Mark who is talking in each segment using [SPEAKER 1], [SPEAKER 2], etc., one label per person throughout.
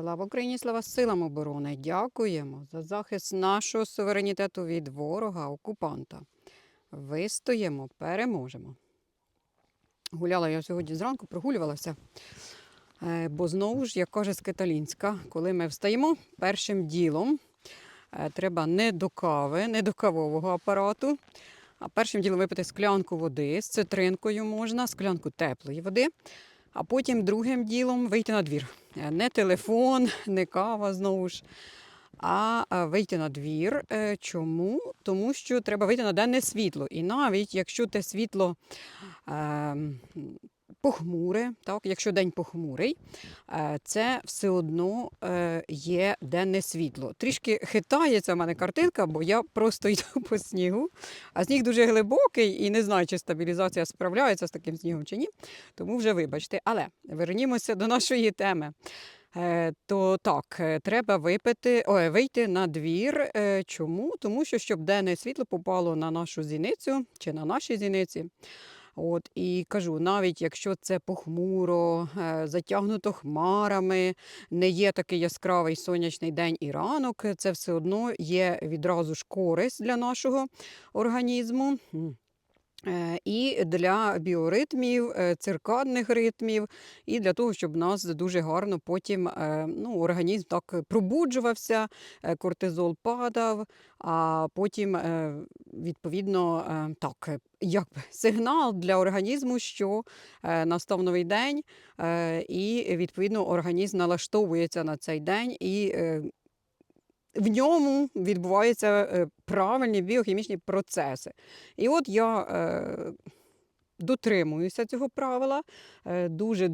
[SPEAKER 1] Слава Україні, слава силам оборони. Дякуємо за захист нашого суверенітету від ворога, окупанта. Вистоїмо, переможемо. Гуляла я сьогодні зранку, прогулювалася. Е, Бо знову ж, як каже Скиталінська, коли ми встаємо, першим ділом е, треба не до кави, не до кавового апарату, а першим ділом випити склянку води з цитринкою можна, склянку теплої води. А потім другим ділом вийти на двір. Е, Не телефон, не кава знову ж, а вийти на двір. Е, Чому? Тому що треба вийти на денне світло. І навіть якщо те світло е, похмуре, так, якщо день похмурий, е, це все одно е, є денне світло. Трішки хитається в мене картинка, бо я просто йду по снігу, а сніг дуже глибокий і не знаю, чи стабілізація справляється з таким снігом чи ні. Тому вже вибачте. Але вернімося до нашої теми. Е, То так, треба випити, ой, вийти на двір. Чому? Тому що щоб денне світло попало на нашу зіницю чи на наші зіниці. От і кажу, навіть якщо це похмуро, е, затягнуто хмарами, не є такий яскравий сонячний день і ранок, це все одно є відразу ж користь для нашого організму. Е, І для біоритмів, е, циркадних ритмів, і для того, щоб нас дуже гарно потім е, ну, організм так пробуджувався, кортизол падав, а потім, відповідно, так, якби сигнал для організму, що настав новий день, і відповідно організм налаштовується на цей день і. В ньому відбуваються е, правильні біохімічні процеси. І от я е, дотримуюся цього правила. Е, Дуже,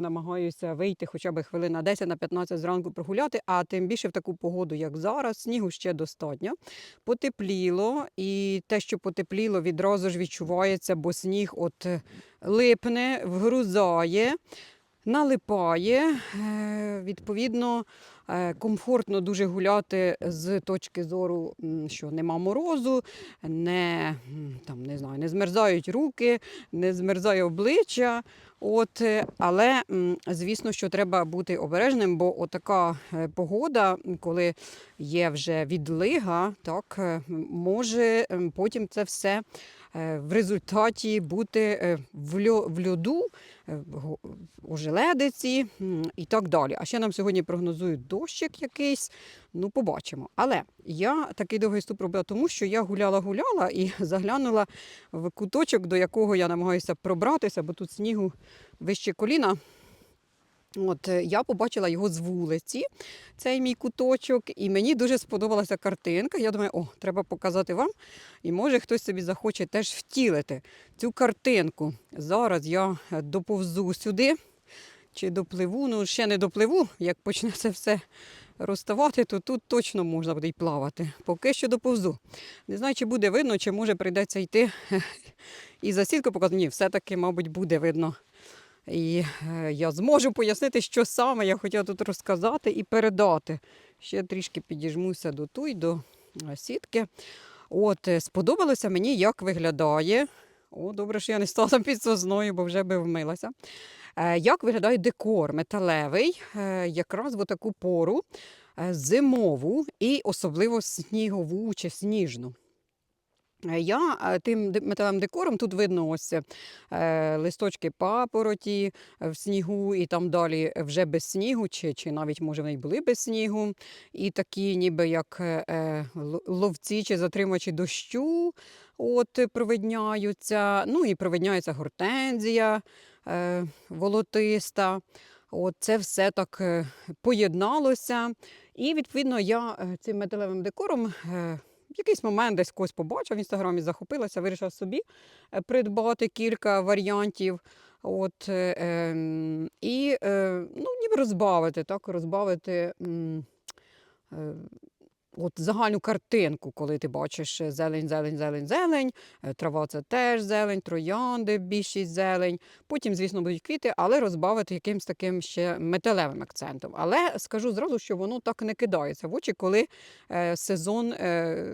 [SPEAKER 1] намагаюся вийти хоча б хвилин на 10 на 15 зранку прогуляти, а тим більше в таку погоду, як зараз, снігу ще достатньо. Потепліло, і те, що потепліло, відразу ж відчувається, бо сніг от е, липне, вгрузає. Налипає, Е, відповідно, е, комфортно дуже гуляти з точки зору, що нема морозу, не, там, не, знаю, не змерзають руки, не змерзає обличчя. От, е, але, звісно, що треба бути обережним, бо отака погода, коли є вже відлига, так, може потім це все в результаті бути е, в льо- в льоду, у желедиці і так далі. А ще нам сьогодні прогнозують дощик якийсь. Ну, побачимо. Але я такий довгий ступ робила, тому що я гуляла-гуляла і заглянула в куточок, до якого я намагаюся пробратися, бо тут снігу вище коліна. От е, я побачила його з вулиці, цей мій куточок, і мені дуже сподобалася картинка. Я думаю, о, треба показати вам. І може хтось собі захоче теж втілити цю картинку. Зараз я е, доповзу сюди чи допливу. Ну, ще не допливу, як почне це все розставати, то тут точно можна буде й плавати. Поки що доповзу. Не знаю, чи буде видно, чи може прийдеться йти і за сітку показати. Ні, все-таки, мабуть, буде видно. І е, я зможу пояснити, що саме я хотіла тут розказати і передати. Ще трішки підіжмуся до ту й до е, сітки. От, е, сподобалося мені, як виглядає. О, добре, що я не стала під сосною, бо вже би вмилася. Як виглядає декор металевий, якраз в таку пору зимову і особливо снігову чи сніжну. Е, Я е, тим металевим декором тут видно ось е, листочки папороті е, в снігу, і там далі вже без снігу, чи, чи навіть може вони були без снігу, і такі, ніби як е, ловці чи затримувачі дощу, от провидняються. Ну і провидняється гортензія е, волотиста. От це все так поєдналося. І відповідно я цим металевим декором. е, якийсь момент десь когось побачив в інстаграмі, захопилася, вирішила собі е, придбати кілька варіантів. От, е, ем, і е, ну, ніби розбавити, так, розбавити е, от загальну картинку, коли ти бачиш е, зелень, зелень, зелень, зелень, е, трава це теж зелень, троянди, більшість зелень. Потім, звісно, будуть квіти, але розбавити якимось таким ще металевим акцентом. Але скажу зразу, що воно так не кидається в очі, коли е, сезон е,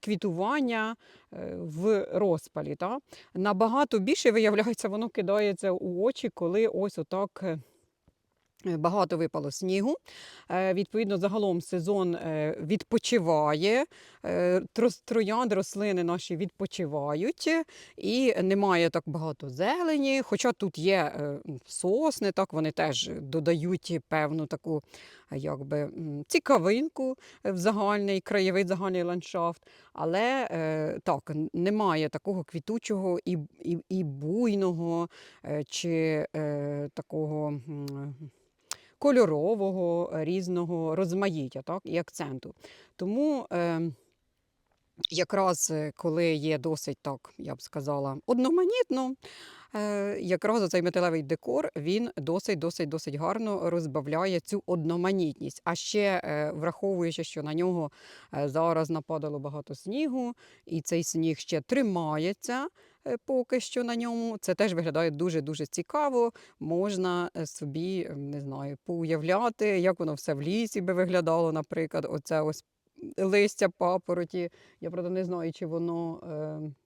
[SPEAKER 1] квітування е, в розпалі. Та? Набагато більше, виявляється, воно кидається у очі, коли ось отак. Е, Багато випало снігу. Е, Відповідно, загалом сезон е, відпочиває. Троянд, рослини наші відпочивають, і немає так багато зелені. Хоча тут є сосни, так вони теж додають певну таку якби, цікавинку в загальний краєвид, загальний ландшафт. Але так, немає такого квітучого і, і, і буйного, чи такого. Кольорового е, різного розмаїття так, і акценту. Тому е, якраз коли є досить так, я б сказала, одноманітно, е, якраз цей металевий декор він досить досить досить гарно розбавляє цю одноманітність. А ще е, враховуючи, що на нього е, зараз нападало багато снігу, і цей сніг ще тримається. Е, Поки що на ньому це теж виглядає дуже дуже цікаво. Можна е, собі не знаю, поуявляти, як воно все в лісі би виглядало, наприклад, оце ось листя папороті. Я правда не знаю, чи воно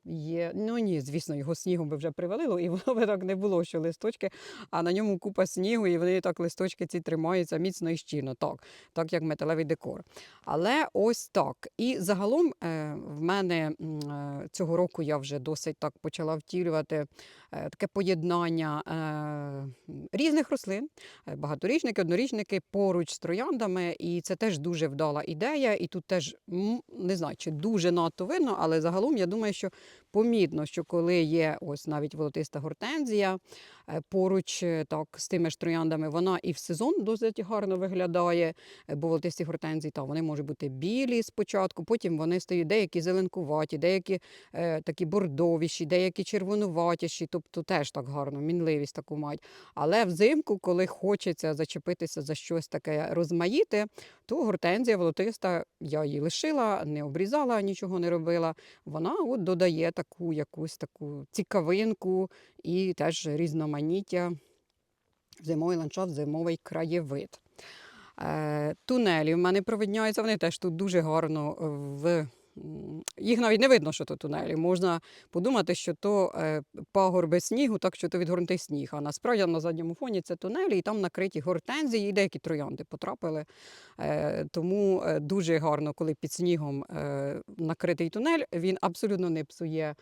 [SPEAKER 1] е, є. Ну ні, звісно, його снігом би вже привалило, і воно би так не було, що листочки, а на ньому купа снігу, і вони так листочки ці тримаються міцно і щільно, так, так як металевий декор. Але ось так. І загалом е, в мене е, цього року я вже досить так почала втілювати е, таке поєднання е, різних рослин, е, багаторічники, однорічники поруч з трояндами. І це теж дуже вдала ідея. І тут теж не знаю, чи дуже надто видно, але загалом я думаю, що помітно, що коли є ось навіть волотиста гортензія поруч е, так з тими ж трояндами, вона і в сезон досить гарно виглядає. е, Бо волотисті гортензії та вони можуть бути білі спочатку, потім вони стають деякі зеленкуваті, деякі е, такі бордовіші, деякі червонуватіші, тобто теж так гарно, мінливість таку мають. Але взимку, коли хочеться зачепитися за щось таке розмаїте, то гортензія волотиста, я її лишила, не обрізала, нічого не робила. Вона от додає таку якусь таку цікавинку і теж різноманіття зимовий ландшафт, зимовий краєвид. Е, Тунелі в мене провидняються, вони теж тут дуже гарно е, в. Їх навіть не видно, що то тунелі. Можна подумати, що то е, пагорби снігу, так що то відгорнутий сніг. А насправді на задньому фоні це тунелі, і там накриті гортензії, і деякі троянди потрапили. Тому дуже гарно, коли під снігом накритий тунель, він абсолютно не псує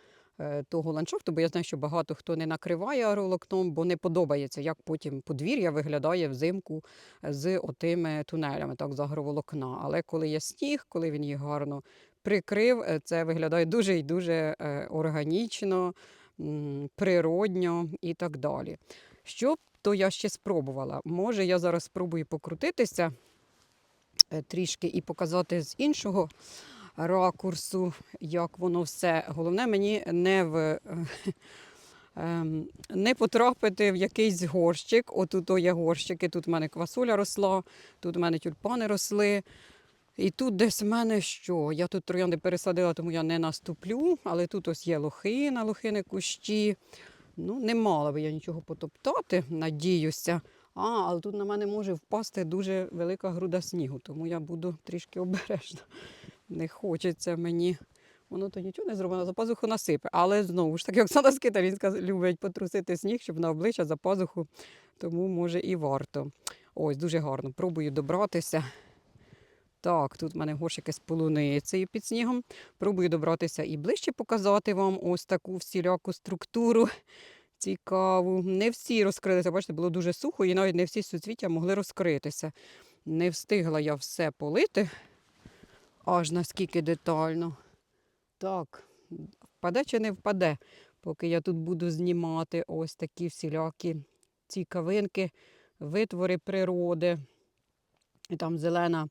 [SPEAKER 1] того ландшафту, бо я знаю, що багато хто не накриває агроволокном, бо не подобається, як потім подвір'я виглядає взимку з отими тунелями, так, з агроволокна. Але коли є сніг, коли він їх гарно прикрив, е, це виглядає дуже і дуже е, органічно, природньо і так далі. Що то я ще спробувала? Може, я зараз спробую покрутитися е, трішки і показати з іншого ракурсу, як воно все. Головне мені не в. ем, Не потрапити в якийсь горщик. Отут є горщики, тут в мене квасоля росла, тут в мене тюльпани росли. І тут десь в мене що? Я тут троянди пересадила, тому я не наступлю, але тут ось є лохина, лохини кущі. Ну, не мала би я нічого потоптати, надіюся. А, але тут на мене може впасти дуже велика груда снігу, тому я буду трішки обережна. Не хочеться мені. Воно то нічого не зробимо, за пазуху насипе. Але знову ж таки, Оксана Скитарінська любить потрусити сніг, щоб на обличчя за пазуху, тому може і варто. Ось, дуже гарно. Пробую добратися. Так, тут в мене горщики з полуницею під снігом. Пробую добратися і ближче показати вам ось таку всіляку структуру цікаву. Не всі розкрилися, бачите, було дуже сухо, і навіть не всі суцвіття могли розкритися. Не встигла я все полити, аж наскільки детально. Так, впаде чи не впаде, поки я тут буду знімати ось такі всілякі цікавинки, витвори природи. І там зелена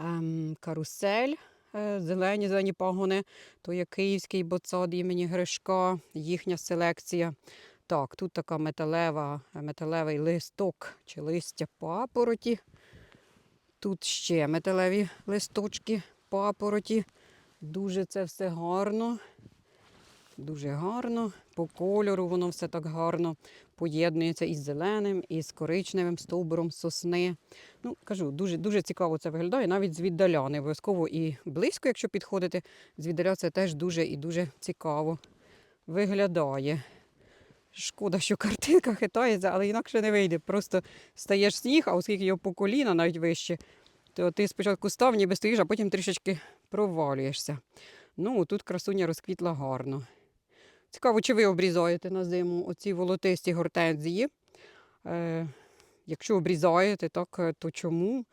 [SPEAKER 1] ем, карусель, е, зелені зелені пагони, то є київський боцад імені Гришка, їхня селекція. Так, тут така металева, металевий листок чи листя папороті. Тут ще металеві листочки папороті. Дуже це все гарно. Дуже гарно. По кольору воно все так гарно поєднується із зеленим, і з коричневим стовбуром сосни. Ну, кажу, дуже, дуже цікаво це виглядає, навіть звіддаля. Не обов'язково і близько, якщо підходити, звіддаля це теж дуже і дуже цікаво виглядає. Шкода, що картинка хитається, але інакше не вийде. Просто стаєш сніг, а оскільки його по коліна навіть вище, то ти спочатку став, ніби стоїш, а потім трішечки провалюєшся. Ну, тут красуня розквітла гарно. Цікаво, чи ви обрізаєте на зиму оці волотисті гортензії. Е, якщо обрізаєте, так, е, то чому?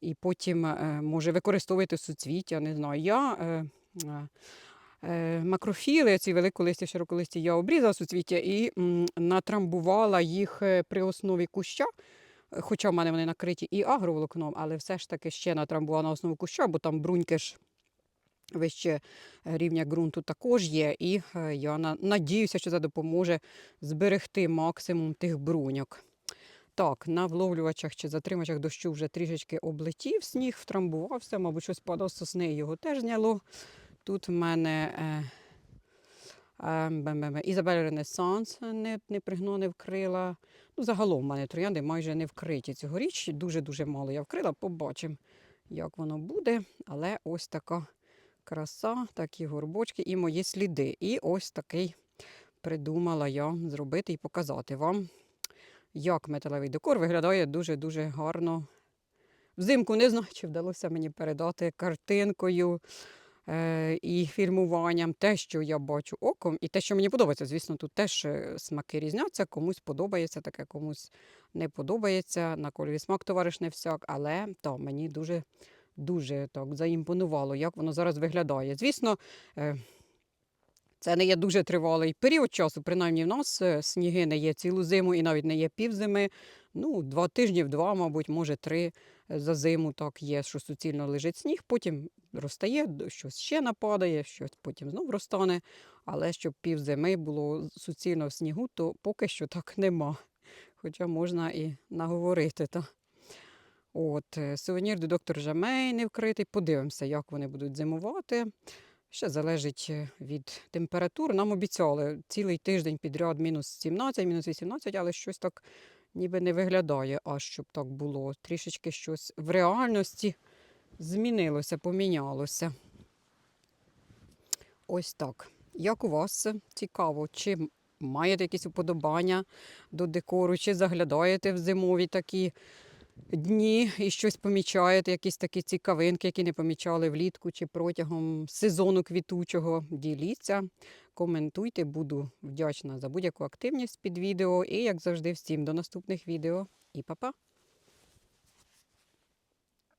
[SPEAKER 1] І потім, е, може, використовуєте суцвіття, не знаю. Я е, е, е, макрофіли, ці великолисті, широколисті, я обрізала суцвіття і м, натрамбувала їх е, при основі куща. Хоча в мене вони накриті і агроволокном, але все ж таки ще натрамбувала на основу куща, бо там бруньки ж вище рівня ґрунту також є. І е, я на- надіюся, що це допоможе зберегти максимум тих бруньок. Так, на вловлювачах чи затримачах дощу вже трішечки облетів сніг, втрамбувався, мабуть, щось падав з сосни, його теж зняло. Тут в мене е, Ізабель Ренесанс не, не пригно, не вкрила. Ну, загалом в мене троянди майже не вкриті цьогоріч. Дуже-дуже мало я вкрила. Побачимо, як воно буде. Але ось така краса, такі горбочки і мої сліди. І ось такий придумала я зробити і показати вам, як металевий декор виглядає дуже-дуже гарно. Взимку не знаю, чи вдалося мені передати картинкою е, і фільмуванням те, що я бачу оком, і те, що мені подобається. Звісно, тут теж е, смаки різняться, комусь подобається таке, комусь не подобається. На кольорі смак товариш не всяк, але то мені дуже, дуже так заімпонувало, як воно зараз виглядає. Звісно, е, це не є дуже тривалий період часу, принаймні в нас е, сніги не є цілу зиму і навіть не є півзими. Ну, два тижні, два, мабуть, може три е, за зиму так є, що суцільно лежить сніг, потім розтає, щось ще нападає, щось потім знов розтане. Але щоб півзими було суцільно в снігу, то поки що так нема. Хоча можна і наговорити. Та. От, е, сувенір до доктор Жамей не вкритий. Подивимося, як вони будуть зимувати. Ще залежить е, від температур. Нам обіцяли цілий тиждень підряд мінус 17, мінус 18, але щось так ніби не виглядає, аж щоб так було. Трішечки щось в реальності змінилося, помінялося. Ось так. Як у вас цікаво, чи маєте якісь уподобання до декору, чи заглядаєте в зимові такі дні і щось помічаєте, якісь такі цікавинки, які не помічали влітку чи протягом сезону квітучого. Діліться, коментуйте, буду вдячна за будь-яку активність під відео. І, як завжди, всім до наступних відео. І па-па!